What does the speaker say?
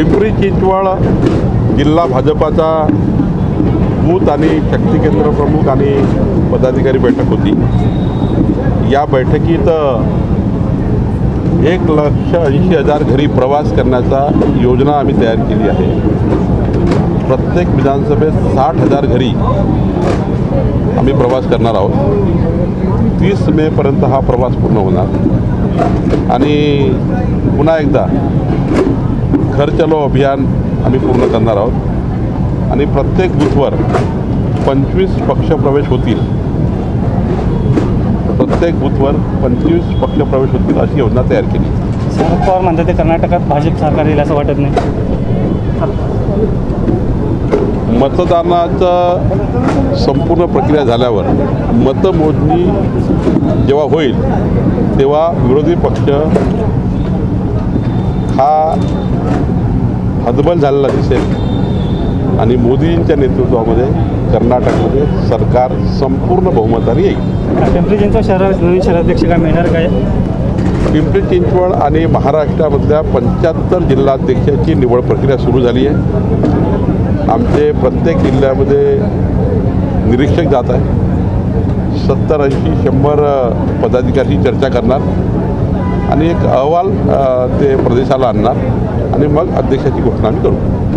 पिंपरी चिंचवड जिल्हा भाजपाचा बूथ आणि शक्ती केंद्र प्रमुख आणि पदाधिकारी बैठक होती. या बैठकीत एक लक्ष ऐंशी हजार घरी प्रवास करण्याचा योजना आम्ही तयार केली आहे. प्रत्येक विधानसभेत साठ हजार घरी आम्ही प्रवास करणार आहोत. तीस मेपर्यंत हा प्रवास पूर्ण होणार. आणि पुन्हा एकदा घर चलो अभियान आम्ही पूर्ण करणार आहोत. आणि प्रत्येक बूथवर पंचवीस पक्षप्रवेश होतील. प्रत्येक बूथवर पंचवीस पक्षप्रवेश होतील अशी योजना तयार केली. शरद पवार म्हणतात ते कर्नाटकात भाजप सरकार येईल असं वाटत नाही. मतदानाचं संपूर्ण प्रक्रिया झाल्यावर मतमोजणी जेव्हा होईल तेव्हा विरोधी पक्ष हा हतबल झालेला दिसेल. आणि मोदींच्या नेतृत्वामध्ये कर्नाटकमध्ये सरकार संपूर्ण बहुमताने येईल. पिंपरी चिंचवड शहरात नवीन शहराध्यक्ष काय मिळणार काय? पिंपरी चिंचवड आणि महाराष्ट्रामधल्या पंच्याहत्तर जिल्हाध्यक्षाची निवड प्रक्रिया सुरू झाली आहे. आमचे प्रत्येक जिल्ह्यामध्ये निरीक्षक जात आहे सत्तर ऐंशी शंभर पदाधिकारी चर्चा करणार. आणि एक अहवाल ते प्रदेशाला आणणार. आणि मग अध्यक्षाची घोषणा आम्ही करू.